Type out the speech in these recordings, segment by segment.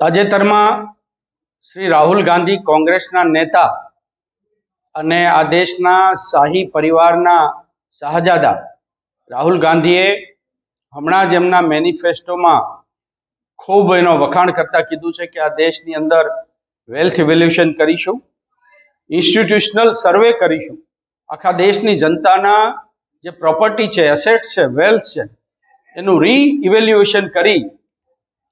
તાજેતરમાં શ્રી રાહુલ ગાંધી કોંગ્રેસના નેતા અને આ દેશના શાહી પરિવારના શાહજાદા રાહુલ ગાંધીએ હમણાં જ એમના મેનિફેસ્ટોમાં ખૂબ એનો વખાણ કરતા કીધું છે કે આ દેશની અંદર વેલ્થ ઇવેલ્યુશન કરીશું ઇન્સ્ટિટ્યુશનલ સર્વે કરીશું. આખા દેશની જનતાના જે પ્રોપર્ટી છે એસેટ્સ છે વેલ્થ છે એનું રી ઇવેલ્યુએશન કરી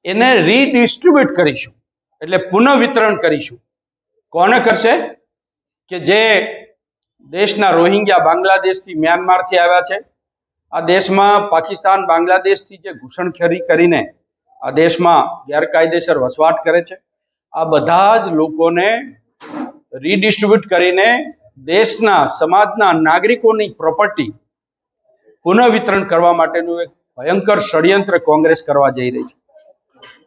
એને રીડિસ્ટ્રીબ્યુટ કરીશું. એટલે પુનઃવિતરણ કરીશું. કોને કરશે? કે જે દેશના રોહિંગ્યા બાંગ્લાદેશથી મ્યાનમારથી આવ્યા છે. આ દેશમાં પાકિસ્તાન બાંગ્લાદેશથી જે ઘૂસણખોરી કરીને આ દેશમાં ગેરકાયદેસર વસવાટ કરે છે. આ બધા જ લોકોને રીડિસ્ટ્રીબ્યુટ કરીને દેશના સમાજના નાગરિકોની પ્રોપર્ટી પુનઃવિતરણ કરવા માટેનું એક ભયંકર ષડયંત્ર કોંગ્રેસ કરવા જઈ રહી છે.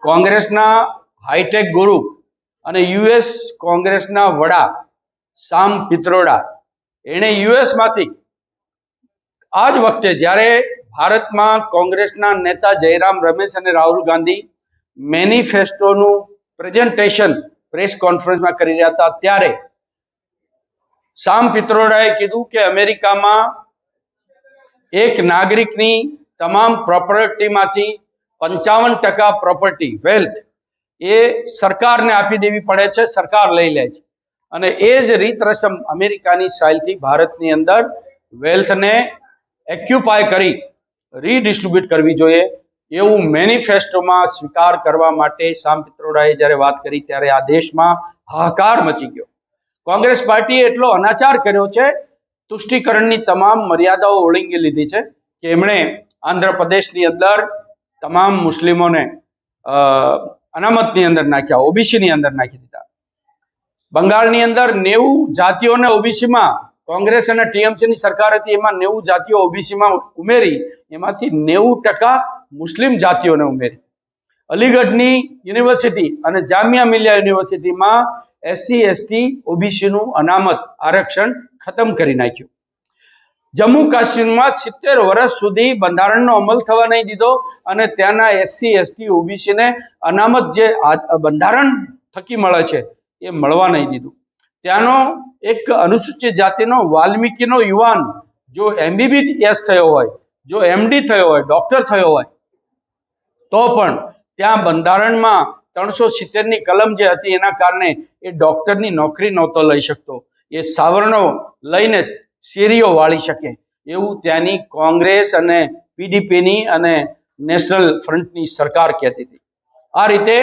કોંગ્રેસના હાઈટેક ગુરુ અને યુએસ કોંગ્રેસના વડા સામ પિત્રોડા, એણે યુએસમાંથી આ જ વખતે જ્યારે ભારતમાં કોંગ્રેસના નેતા જયરામ રમેશ અને રાહુલ ગાંધી મેનિફેસ્ટોનું પ્રેઝન્ટેશન પ્રેસ કોન્ફરન્સમાં કરી રહ્યા હતા, ત્યારે સામ પિત્રોડાએ કીધું કે અમેરિકામાં એક નાગરિકની તમામ પ્રોપર્ટીમાંથી પંચાવન ટકા પ્રોપર્ટી વેલ્થ એ સરકારને આપી દેવી પડે છે, સરકાર લઈ લે છે. અને એ જ રીત રસમ અમેરિકાની સ્ટાઇલથી ભારતની અંદર વેલ્થને એક્યુપાય કરી રીડિસ્ટ્રીબ્યુટ કરવી જોઈએ. એવું મેનિફેસ્ટોમાં સ્વીકાર કરવા માટે શામ પિત્રોડાએ જ્યારે વાત કરી ત્યારે આ દેશમાં હાહાકાર મચી ગયો. કોંગ્રેસ પાર્ટીએ એટલો અનાચાર કર્યો છે, તુષ્ટિકરણની તમામ મર્યાદાઓ ઓળંગી લીધી છે કે એમણે આંધ્રપ્રદેશની અંદર તમામ મુસ્લિમોને અનામતની અંદર નાખ્યા, ઓબીસીની અંદર નાખી દીધા. બંગાળની અંદર નેવું જાતિઓને ઓબીસીમાં, કોંગ્રેસ અને ટીએમસીની સરકાર હતી, એમાં નેવું જાતિઓ ઓબીસીમાં ઉમેરી, એમાંથી નેવું ટકા મુસ્લિમ જાતિઓને ઉમેરી. અલીગઢની યુનિવર્સિટી અને જામિયા મિલિયા યુનિવર્સિટીમાં એસસી, એસટી, ઓબીસીનું અનામત, આરક્ષણ ખતમ કરી નાખ્યું. જમ્મુ કાશ્મીરમાં સિત્તેર વર્ષ સુધી બંધારણનો અમલ થવા નહીં દીધો અને ત્યાંના એસસી એસટી ઓબીસીને અનામત જે બંધારણ થકી મળે છે, એ મળવા નહીં દીધું. ત્યાંનો એક અનુસૂચિત જાતિનો વાલ્મીકીનો યુવાન, જો એમબીબીએસ થયો હોય, જો એમડી થયો હોય, ડોક્ટર થયો હોય, તો પણ ત્યાં બંધારણમાં ત્રણસો સિત્તેરની કલમ જે હતી એના કારણે એ ડોક્ટરની નોકરી નહોતો લઈ શકતો. એ સાવરણો લઈને શેરીઓ વાળી શકે. એવું ત્યાંની કોંગ્રેસ અને પીડીપીની અને નેશનલ ફ્રન્ટની સરકાર કહેતી હતી. આ રીતે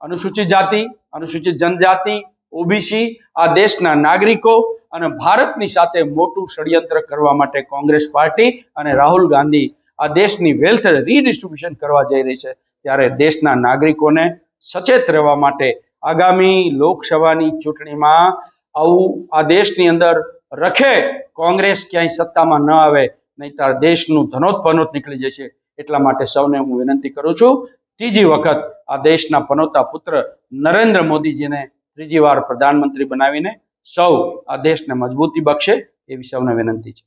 અનુસૂચિત જાતિ, અનુસૂચિત જનજાતિ, ઓબીસી આ દેશના નાગરિકો અને ભારતની સાથે મોટું ષડયંત્ર કરવા માટે કોંગ્રેસ પાર્ટી અને રાહુલ ગાંધી આ દેશની વેલ્થ રીડિસ્ટ્રીબ્યુશન કરવા જઈ રહી છે. ત્યારે દેશના નાગરિકોને સચેત રહેવા માટે આગામી લોકસભાની ચૂંટણીમાં આવું આ દેશની અંદર રખે, કોંગ્રેસ ક્યાંય સત્તામાં ન આવે, નહીતર દેશનું ધનોત પનોત નીકળી જશે. એટલા માટે સૌને હું વિનંતી કરું છું, ત્રીજી વખત આ દેશના પનોતા પુત્ર નરેન્દ્ર મોદીજીને ત્રીજી વાર પ્રધાનમંત્રી બનાવીને સૌ આ દેશને મજબૂતી બક્ષે એવી સૌને વિનંતી છે.